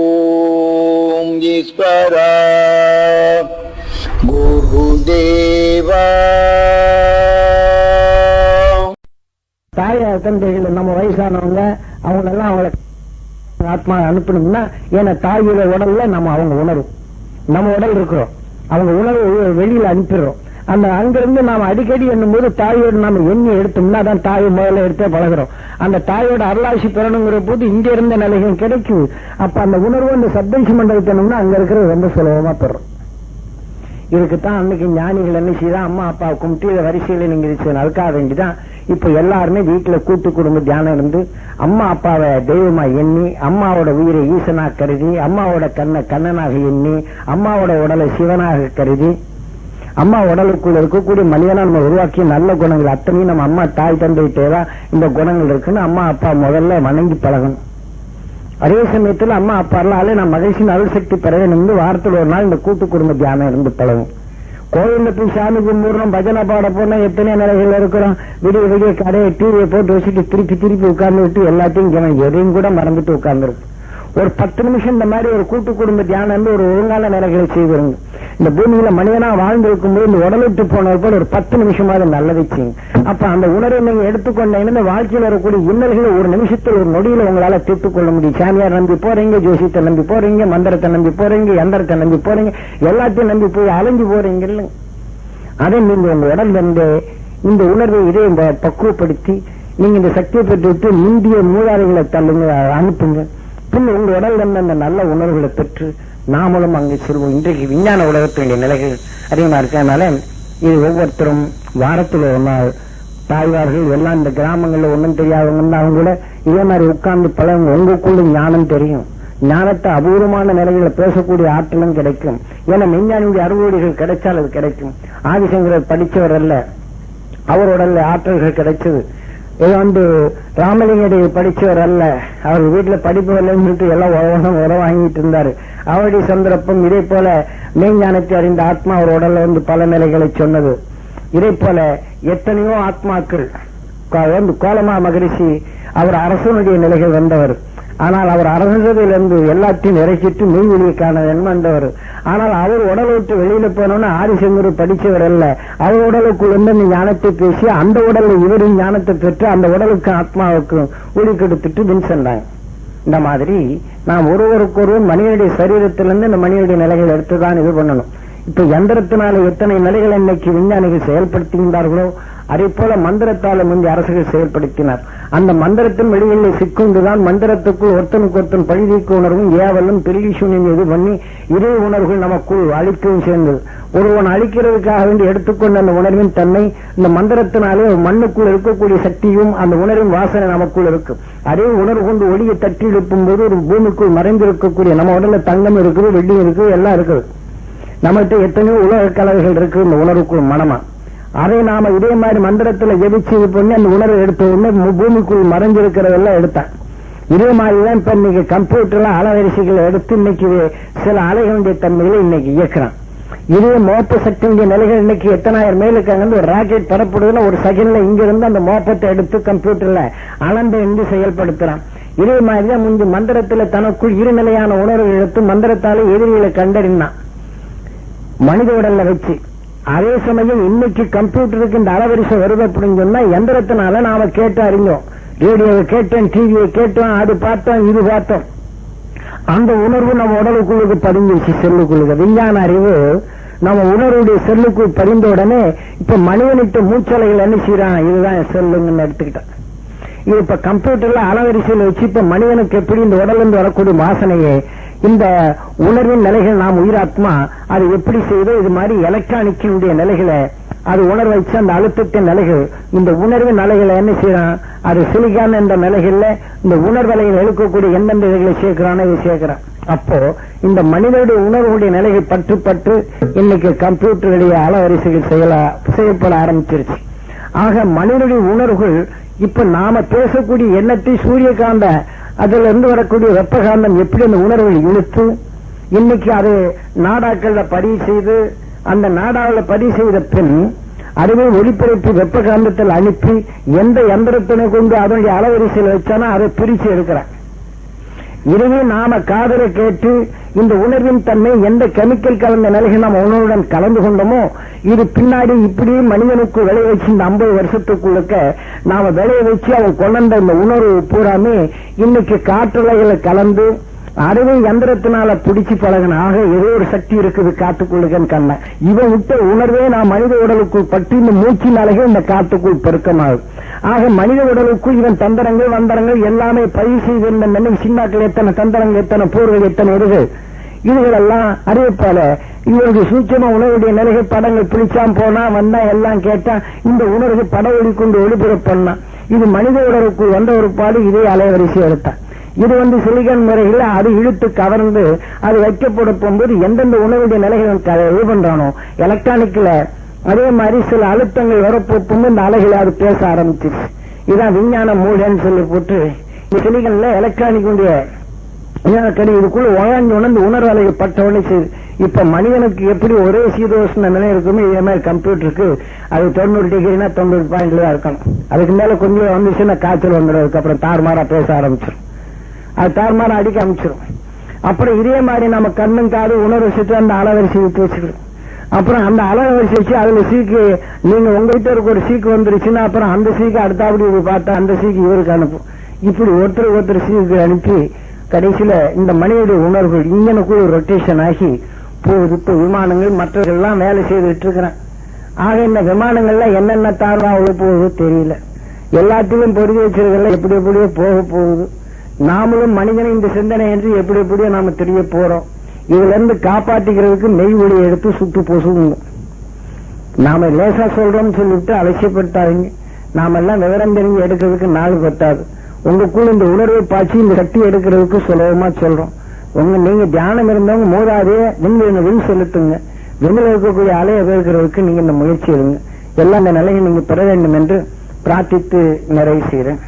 ஓம் ஈஸ்வரா குருதேவா தாய் தந்தைகள் நம்ம வயசானவங்க அவங்க எல்லாம் அவங்கள ஆத்மா அனுப்பணும்னா ஏன்னா தாயோட உடல்ல நம்ம அவங்க உணரும் நம்ம உடல் இருக்கிறோம். அவங்க உணர்வு வெளியில அனுப்பிடுறோம். அந்த அங்கிருந்து நாம அடிக்கடி என்னும் போது தாயோடு நாம எண்ணி எடுத்தோம்னா தான் தாயை முதல்ல எடுத்தே பழகுறோம். அந்த தாயோட அருளாசி பெறணுங்கிற போது இங்க இருந்த நிலைகள் கிடைக்கும் அப்ப அந்த உணர்வு அந்த சப்தன்சி மண்டலத்தினோம்னா அங்க இருக்கிறது ரொம்ப சுலபமா பெறும். இதுக்குத்தான் அன்னைக்கு ஞானிகள் என்ன செய்தான் அம்மா அப்பா கும்பிட்டு இதை வரிசையில நீங்க நடக்காத வேண்டிதான். இப்ப எல்லாருமே வீட்டுல கூட்டு குடும்ப தியானம் இருந்து அம்மா அப்பாவை தெய்வமா எண்ணி அம்மாவோட உயிரை ஈசனா கருதி அம்மாவோட கண்ணை கண்ணனாக எண்ணி அம்மாவோட உடலை சிவனாக கருதி அம்மா உடலுக்குள்ள இருக்கக்கூடிய மனிதனா நம்ம உருவாக்கிய நல்ல குணங்கள் அத்தனையும் நம்ம அம்மா தாய் தந்தையிட்டேதான் இந்த குணங்கள் இருக்குன்னு அம்மா அப்பா முதல்ல வணங்கி பழகணும். அதே சமயத்துல அம்மா அப்பா அல்லாலே நான் மகிழ்ச்சியின் அருள் சக்தி பெற வேண்டும் வாரத்தில் ஒரு நாள் இந்த கூட்டு குடும்ப தியானம் இருந்து பழகும். கோயில்ல போய் சாமி கும்பிடுறோம் பஜனை பாட போனா எத்தனை நிலைகள் இருக்கிறோம் விடிய விடிய கடையை டிவியை போட்டு வச்சுட்டு திருப்பி திருப்பி உட்கார்ந்து விட்டு எல்லாத்தையும் எதையும் கூட மறந்துட்டு உட்கார்ந்துருக்கும் ஒரு பத்து நிமிஷம் இந்த மாதிரி ஒரு கூட்டு குடும்ப தியானம் ஒரு ஒழுங்கான நிலைகளை செய்திருங்க. இந்த பூமியில மனிதனா வாழ்ந்திருக்கும் போது இந்த உடலிட்டு போனது போல ஒரு பத்து நிமிஷமாவது நல்லதை செய்யுங்க. அப்ப அந்த உணர்வை நீங்க எடுத்துக்கொண்டீங்கன்னா இந்த வாழ்க்கையில் வரக்கூடிய இன்னல்களை ஒரு நிமிஷத்தில் ஒரு நொடியில உங்களால தீர்த்துக் கொள்ள முடியும். சாமியார் நம்பி போறீங்க ஜோசியத்தை நம்பி போறீங்க மந்திரத்தை நம்பி போறீங்க எந்திரத்தை நம்பி போறீங்க எல்லாத்தையும் நம்பி போய் அலைஞ்சு போறீங்க இல்ல அதை நீங்க உங்க உடல் வந்து இந்த உணர்வை இதே இந்த பக்குவப்படுத்தி நீங்க இந்த சக்தியை பெற்று விட்டு முந்திய மூதாதைகளை தள்ளுங்க அனுப்புங்க. பின் உங்க உடல்ல என்ன அந்த நல்ல உணர்வுகளை பெற்று நாமளும் அங்கே செல்வோம். இன்றைக்கு விஞ்ஞான உலகத்தினுடைய நிலைகள் அதிகமா இருக்கனால இது ஒவ்வொருத்தரும் வாரத்தில் ஒரு நாள் தாய்வார்கள் எல்லாம் இந்த கிராமங்கள்ல ஒண்ணும் தெரியாதவங்க அவங்க கூட இதே மாதிரி உட்கார்ந்து பழங்க உங்களுக்குள்ள ஞானம் தெரியும். ஞானத்தை அபூர்வமான நிலையில பேசக்கூடிய ஆற்றலும் கிடைக்கும். ஏன்னா மெஞ்ஞானியுடைய அறுவடைகள் கிடைச்சால் அது கிடைக்கும். ஆதிசங்கரர் படிச்சவர் அல்ல. அவரோட ஆற்றல்கள் கிடைச்சது. இது வந்து ராமலிங்கடி படிச்சவர் அல்ல. அவர் வீட்டுல படிப்பு இல்லைன்னு சொல்லிட்டு எல்லாம் உலகம் உரம் வாங்கிட்டு இருந்தாரு. அவருடைய சந்தர்ப்பம் இதே போல மெய்ஞானத்தை அறிந்த ஆத்மா அவர் உடல்ல வந்து பல நிலைகளை சொன்னது. இதே போல எத்தனையோ ஆத்மாக்கள் வந்து கோலமா மகரிஷி அவர் அரசனுடைய நிலைகள் வந்தவர். ஆனால் அவர் அரசதிலிருந்து எல்லாத்தையும் நிறைச்சிட்டு மெய் வெளியே காண வந்தவர் ஆனால் அவர் உடல் விட்டு வெளியில போனோம்னு ஆதிசங்கர் படிச்சவர் அல்ல. அவர் உடலுக்குள் இருந்து இந்த ஞானத்தை பேசி அந்த உடல்ல இவரின் ஞானத்தை பெற்று அந்த உடலுக்கு ஆத்மாவுக்கும் ஒளி கெடுத்துட்டு பின் சென்றாங்க இந்த மாதிரி நாம் ஒருவருக்கொருவர் மனிதனுடைய சரீரத்திலிருந்து இந்த மனிதனுடைய நிலைகள் எடுத்துதான் இது பண்ணணும். இப்ப எந்திரத்தினால எத்தனை நிலைகளை இன்னைக்கு விஞ்ஞானிகள் செயல்படுத்துகின்றார்களோ அதே போல மந்திரத்தால முந்தைய அரசுகள் செயல்படுத்தினார். அந்த மந்திரத்தின் வெளியில் சிக்குண்டுதான் மந்திரத்துக்குள் ஒருத்தனுக்கு ஒருத்தன் பழிதீக்க உணர்வும் ஏவலும் பெரியசூனின் இது பண்ணி இதே உணர்வுகள் நமக்குள் அழிக்கவும் சேர்ந்தது. ஒருவன் அழிக்கிறதுக்காக வேண்டி எடுத்துக்கொண்ட அந்த உணர்வின் தன்மை இந்த மந்திரத்தினாலே மண்ணுக்குள் இருக்கக்கூடிய சக்தியும் அந்த உணர்வின் வாசனை நமக்குள் இருக்கும் அதே உணர்வு கொண்டு ஒளியை தட்டி எழுப்பும் போது ஒரு பூமிக்குள் மறைந்திருக்கக்கூடிய நம்ம உடல்ல தங்கம் இருக்குது வெள்ளி இருக்குது எல்லாம் இருக்குது. நம்மகிட்ட எத்தனையோ உலக கலவைகள் இருக்கு இந்த உணர்வுக்குள் மனமா. அதை நாம இதே மாதிரி மந்திரத்துல ஜெபிச்சு இது பண்ணி அந்த உணர்வு எடுத்த உடனே பூமிக்குள் மறைஞ்சிருக்கிறதெல்லாம் எடுத்தான். இதே மாதிரிதான் இப்ப இன்னைக்கு கம்ப்யூட்டர்ல அலவரிசைகளை எடுத்து இன்னைக்கு சில அலைகளுடைய தன்மைகளை இன்னைக்கு இயக்குறான். இதே மோப்ப சக்தியுடைய நிலைகள் இன்னைக்கு எத்தனாயிரம் மேலுக்கு அங்கிருந்து ஒரு ராக்கெட் பரப்படுதுன்னா ஒரு செகண்ட்ல இங்க இருந்து அந்த மோப்பத்தை எடுத்து கம்ப்யூட்டர்ல அளந்து இருந்து செயல்படுத்துறான். இதே மாதிரிதான் முந்தி மந்திரத்துல தனக்குள் இருநிலையான உணர்வு எடுத்து மந்திரத்தாலே எதிரிகளை கண்டறிந்தான். மனித உடல்ல வச்சு அதே சமயம் இன்னைக்கு கம்ப்யூட்டருக்கு இந்த அளவரிசை வருது அப்படின்னு சொன்னா எந்திரத்தினால நாம கேட்டு அறிஞ்சோம் ரேடியோவை கேட்டோம் டிவியை கேட்டோம் அது பார்த்தோம் இது பார்த்தோம். அந்த உணர்வு நம்ம உடலுக்குள்ளுக்கு பதிஞ்சிருச்சு செல்லுக்குள்ளுக்கு. விஞ்ஞான அறிவு நம்ம உணர்வுடைய செல்லுக்கு பதிந்த உடனே இப்ப மனிதனுக்கு மூச்சலைகள் என்ன செய்யறான் இதுதான் செல்லுங்கன்னு எடுத்துக்கிட்டேன் இது இப்ப கம்ப்யூட்டர்ல அலவரிசையில் வச்சு இப்ப மனிதனுக்கு எப்படி இந்த உடலிருந்து வரக்கூடிய வாசனையை இந்த உணர்வின் நிலைகள் நாம் உயிராத்மா அது எப்படி செய்தோ இது மாதிரி எலக்ட்ரானிக்கினுடைய நிலைகளை அது உணர வச்சு அந்த அழுத்தத்தின் நிலைகள் இந்த உணர்வின் நிலைகளை என்ன செய்யறான்? அது சிலிக்கான் என்ற நிலைகள்ல இந்த உணர்வலையில் எழுக்கக்கூடிய எந்தெந்த இதைகளை சேர்க்கிறானோ இதை சேர்க்கிறான். அப்போ இந்த மனிதனுடைய உணர்வுடைய நிலைகள் பற்று பற்று இன்னைக்கு கம்ப்யூட்டருடைய அலவரிசைகள் செய்யல செய்யப்பட ஆரம்பிச்சிருச்சு. ஆக மனிதனுடைய உணர்வுகள் இப்ப நாம பேசக்கூடிய எண்ணத்தை சூரியகாந்த அதுல இருந்து வரக்கூடிய வெப்பகாந்தம் எப்படி அந்த உணர்வை இழுத்து இன்னைக்கு அது நாடாக்கள்ல பதிவு செய்து அந்த நாடாவில் பதிவு செய்த பின் அதுவே ஒளிபரப்பி வெப்ப காந்தத்தில் அனுப்பி எந்த எந்திரத்தினை கொண்டு அதனுடைய அளவரிசையில் வச்சானோ அதை பிரிச்சு எடுக்கிறான் இதுவே நாம காதல கேட்டு இந்த உணர்வின் தன்மை எந்த கெமிக்கல் கலந்த நிலையில் நம்ம உணவுடன் கலந்து கொண்டோமோ இது பின்னாடி இப்படி மனிதனுக்கு விளைய வச்சு இந்த ஐம்பது வருஷத்துக்குள்ளக்க நாம விளைய வச்சு அவன் கொண்ட இந்த உணர்வு பூராமே இன்னைக்கு காற்றுலைகளை கலந்து அதுவே எந்திரத்தினால பிடிச்சு பழகினாக ஏதோ ஒரு சக்தி இருக்குது காட்டுக்குள்ளுகன் கண்ண. இவன் விட்ட உணர்வே நான் மனித உடலுக்குள் பற்றி இந்த மூச்சினாலேயே இந்த காத்துக்குள் பெருக்கமாகும் ஆக மனித உடலுக்குள் இவன் தந்திரங்கள் வந்தரங்கள் எல்லாமே பதிவு செய்திருந்த நினைவு சின்னாக்கள் எத்தனை தந்திரங்கள் எத்தனை போர்கள் எத்தனை இருக்கு இதுகளெல்லாம் அறிவிப்பால இவருக்கு சூட்சமா உணவுடைய நிலைகள் படங்கள் பிடிச்சான் போனா வந்தா எல்லாம் கேட்டா இந்த உணர்வு பட ஒளிக்கொண்டு கொண்டு பண்ணான் இது மனித உடலுக்குள் வந்த ஒரு பாடு இதே அலைவரிசை எடுத்தான் இது வந்து சிலிகன் முறையில் அது இழுத்து கவர்ந்து அது வைக்கப்பட போகும்போது எந்தெந்த உணவுடைய நிலைகள் இது பண்றானோ? எலக்ட்ரானிக்ல அதே மாதிரி சில அழுத்தங்கள் வரப்போகும் இந்த அலைகளை அது பேச ஆரம்பிச்சிருச்சு இதான் விஞ்ஞான மூலன்னு சொல்லி போட்டு இந்த செடிகள்ல எலக்ட்ரானிக் கடி இதுக்குள்ள உழஞ்சு உணர்ந்து உணர்வு அலைகள் பட்டவொடனே செய்யுது இப்ப மனிதனுக்கு எப்படி ஒரே சீதோஷ்ண நிலை இருக்குமோ இதே மாதிரி கம்ப்யூட்டருக்கு அது தொண்ணூறு டிகிரினா தொண்ணூறு பாயிண்ட்ல தான் இருக்கணும். அதுக்கு மேல கொஞ்சம் வந்துச்சுன்னா காய்ச்சல் வந்துடும். அதுக்கப்புறம் தார்மாரா பேச ஆரம்பிச்சிடும் அது தார்மாரா அடிக்க அமைச்சிடும் அப்புறம் இதே மாதிரி நம்ம கண்ணும் காது உணர்வு வச்சுட்டு அந்த அலவரிசி விட்டு வச்சுக்கிறோம் அப்புறம் அந்த அளவரிசை வச்சு அதுல சீக்கு நீங்க உங்ககிட்ட இருக்க ஒரு சீக்கு வந்துருச்சுன்னா அப்புறம் அந்த சீக்கு அடுத்தாப்படி பார்த்தா அந்த சீக்கு இவருக்கு அனுப்பும். இப்படி ஒருத்தர் ஒருத்தர் சீக்கு அனுப்பி கடைசியில இந்த மனிதனுடைய உணர்வுகள் இங்கனுக்குள்ள ரொட்டேஷன் ஆகி போகுது. இப்ப விமானங்கள் மற்றவர்கள்லாம் வேலை செய்துட்டு இருக்கிறேன். ஆக இந்த விமானங்கள்ல என்னென்ன தாழ்வா அவ்வளவு போகுது தெரியல. எல்லாத்திலும் பொருதி வச்சிருக்கல எப்படி எப்படியோ போக போகுது. நாமளும் மனிதனை இந்த சிந்தனை என்று எப்படி எப்படியோ நாம தெரிய போறோம். இதுல இருந்து காப்பாற்றிக்கிறதுக்கு மெய் ஒளி எடுத்து சுட்டு பொசுங்க நாம லேசா சொல்றோம்னு சொல்லிட்டு அலட்சியப்படுத்தாதீங்க நாம எல்லாம் விவரம் தெரிஞ்சு எடுக்கிறதுக்கு நாள் பத்தாது. உங்களுக்குள்ள இந்த உணர்வை பாய்ச்சி இந்த சக்தி எடுக்கிறதுக்கு சுலபமா சொல்றோம். உங்க நீங்க தியானம் இருந்தவங்க மோதாதே விண்வெளி வில் செலுத்துங்க. விண்ணில் இருக்கக்கூடிய அலையை வேர்க்கிறதுக்கு நீங்க இந்த முயற்சி எடுங்க. எல்லாம் இந்த நிலையை நீங்க பெற வேண்டும் என்று பிரார்த்தித்து நிறைவு செய்கிறேன்.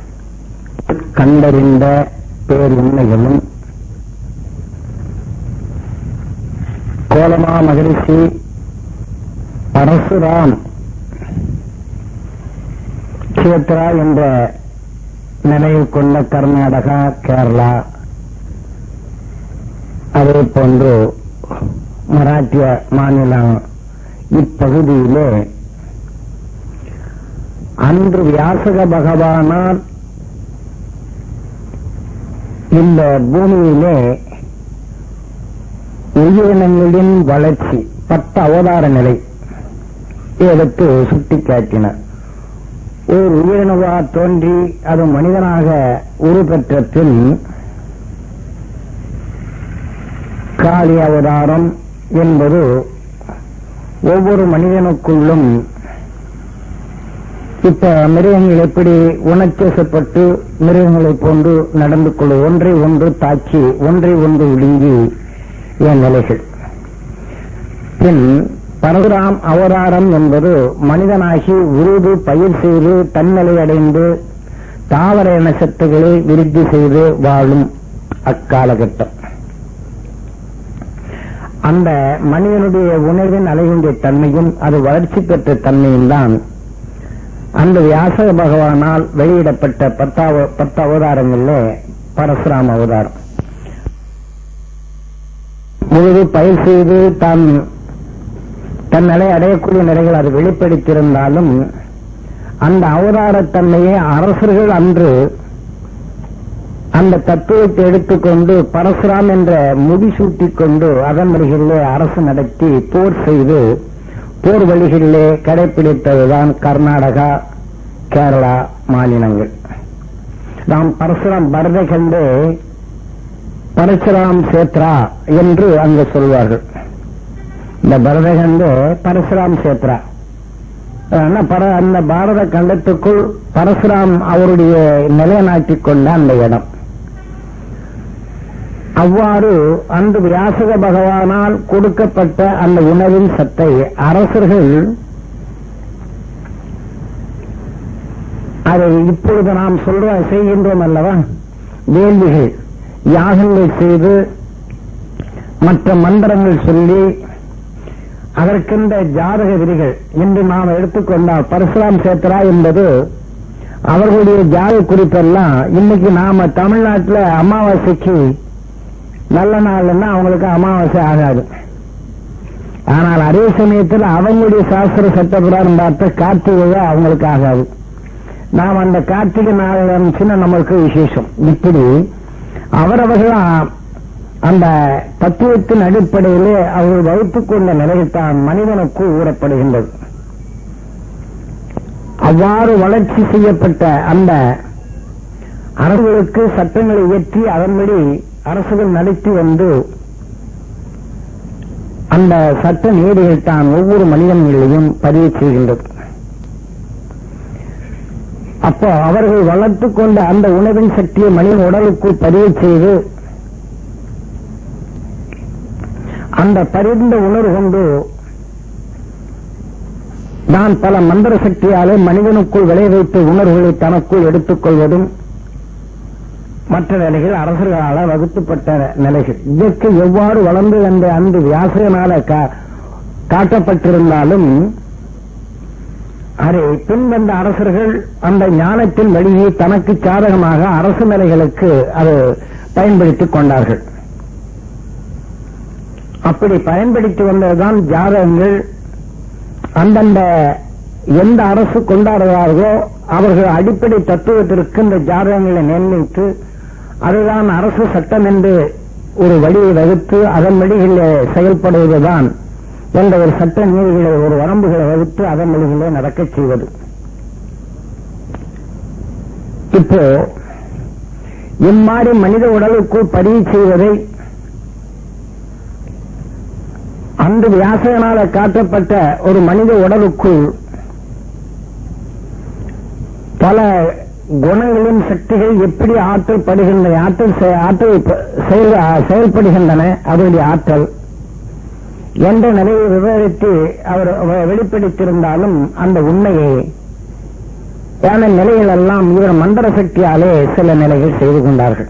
கண்டறிந்த பேருண்மைகளும் கோலமா மகரிஷி பரசுராம் கஷேத்ரா என்ற நினைவு கொண்ட கர்நாடகா கேரளா. அதே போன்று மராட்டிய மாநிலம் இப்பகுதியிலே அன்று வியாசக பகவானால் இந்த பூமியிலே உயிரினங்களின் வளர்ச்சி பத்து அவதார நிலை எடுத்து சுட்டிக்காட்டினார் ஒரு உயிரினவா தோன்றி அது மனிதனாக உருப்பெற்ற பின் காளி அவதாரம் என்பது ஒவ்வொரு மனிதனுக்குள்ளும் இப்ப மிருகங்கள் எப்படி உணர்ச்சப்பட்டு மிருகங்களைப் போன்று நடந்து கொள்ளும்? ஒன்றை ஒன்று தாக்கி ஒன்றை ஒன்று விழுங்கி என் நிலைகள்? பின் பரசுராம் அவதாரம் என்பது மனிதனாகி உருது பயிர் செய்து தன்னிலை அடைந்து தாவர இனசத்துகளை விருத்தி செய்து வாழும் அக்காலகட்டம். அந்த மனிதனுடைய உணர்வின் அலைகின்ற தன்மையும் அது வளர்ச்சி பெற்ற தன்மையும் தான் அந்த வியாசக பகவானால் வெளியிடப்பட்ட பத்தாவது பத்து அவதாரங்கள்ல பரசுராம் அவதாரம். முழுது பயிர் செய்து தான் தன் நிலை அடையக்கூடிய நிலைகள் அது வெளிப்படுத்தியிருந்தாலும் அந்த அவதாரத்தன்மையை அரசர்கள் அன்று அந்த தத்துவத்தை எடுத்துக்கொண்டு பரசுராம் என்ற முடிசூட்டிக் கொண்டு அதன் வழிகளிலே அரசு நடத்தி போர் செய்து போர் வழிகளிலே கடைபிடித்ததுதான் கர்நாடகா கேரளா மாநிலங்கள். நாம் பரசுராம் பரதை கண்டு பரசுராம் சேத்ரா என்று அங்கு சொல்வார்கள். இந்த பரதகந்து பரசுராம் சேத்ரா. பர- அந்த பாரத கண்டத்துக்குள் பரசுராம் அவருடைய நிலைநாட்டிக் கொண்ட அந்த இடம். அவ்வாறு அன்று வியாசக பகவானால் கொடுக்கப்பட்ட அந்த உணவின் சத்தை அரசர்கள் அதை இப்பொழுது நாம் சொல்ற செய்கின்றோம் அல்லவா? வேள்விகள் யாகங்கள் செய்து மற்ற மந்திரங்கள் சொல்லி அதற்கென்ற ஜாதக விதிகள் இன்று நாம் எடுத்துக்கொண்டால் பரசுராம் சேத்ரா என்பது அவர்களுடைய ஜாதக குறிப்பெல்லாம் இன்னைக்கு நாம தமிழ்நாட்டில் அமாவாசைக்கு நல்ல நாள்னா அவங்களுக்கு அமாவாசை ஆகாது. ஆனால் அதே சமயத்தில் அவங்களுடைய சாஸ்திர சட்டப்பிரகாரம் பார்த்த கார்த்திகை அவங்களுக்கு ஆகாது. நாம் அந்த கார்த்திகை நாள் இருந்துச்சுன்னா நம்மளுக்கு விசேஷம். இப்படி அவரவர்கள் அந்த தத்துவத்தின் அடிப்படையிலே அவர்கள் வகுத்துக் கொண்ட நிலையில்தான் மனிதனுக்கு ஊறப்படுகின்றது. அவ்வாறு வளர்ச்சி செய்யப்பட்ட அந்த அரசுகளுக்கு சட்டங்களை இயற்றி அதன்படி அரசுகள் நடத்தி வந்து அந்த சட்ட நீதிகள் தான் ஒவ்வொரு மனிதன்களையும் பதிவு செய்கின்றது. அப்போ அவர்கள் வளர்த்துக் கொண்ட அந்த உணவின் சக்தியை மனிதன் உடலுக்குள் பதிவு செய்து அந்த பரிந்த உணர்வு கொண்டு நான் பல மந்திர சக்தியாலே மனிதனுக்குள் விளைவித்த உணர்வுகளை தனக்குள் எடுத்துக் கொள்வதும் மற்ற நிலைகள் அரசர்களால் வகுத்துப்பட்ட நிலைகள். இதற்கு எவ்வாறு வளர்ந்து என்ற அன்று வியாசகனால கா- காட்டப்பட்டிருந்தாலும் அதை பின்வந்த அரசர்கள் அந்த ஞானத்தின் வழியை தனக்கு சாதகமாக அரசு நிலைகளுக்கு அது பயன்படுத்திக் கொண்டார்கள். அப்படி பயன்படுத்தி வந்ததுதான் ஜாதகங்கள். அந்தந்த எந்த அரசு கொண்டாடுகிறார்களோ அவர்கள் அடிப்படை தத்துவத்திற்கு இந்த ஜாதகங்களை நிர்ணயித்து அதுதான் அரசு சட்டம் என்று ஒரு வழியை வகுத்து அதன் வழிகளில் செயல்படுவதுதான் என்ற ஒரு சட்ட நீதிகளை ஒரு வரம்புகளை வகுத்து அதன் வழிகளே நடக்க செய்வது. இப்போ இம்மாதிரி மனித உடலுக்குள் பதிவு செய்வதை அந்த வியாசகனால காட்டப்பட்ட ஒரு மனித உடலுக்குள் பல குணங்களின் சக்திகள் எப்படி ஆற்றல் படுகின்றன ஆற்றல் ஆற்றல் செயல் செயல்படுகின்றன அவருடைய ஆற்றல். என்ற நிலையை விவரித்து அவர் வெளிப்படுத்தியிருந்தாலும் அந்த உண்மையை. ஏன நிலைகள் எல்லாம் இவர் மந்திர சக்தியாலே சில நிலைகள் செய்து கொண்டார்கள்.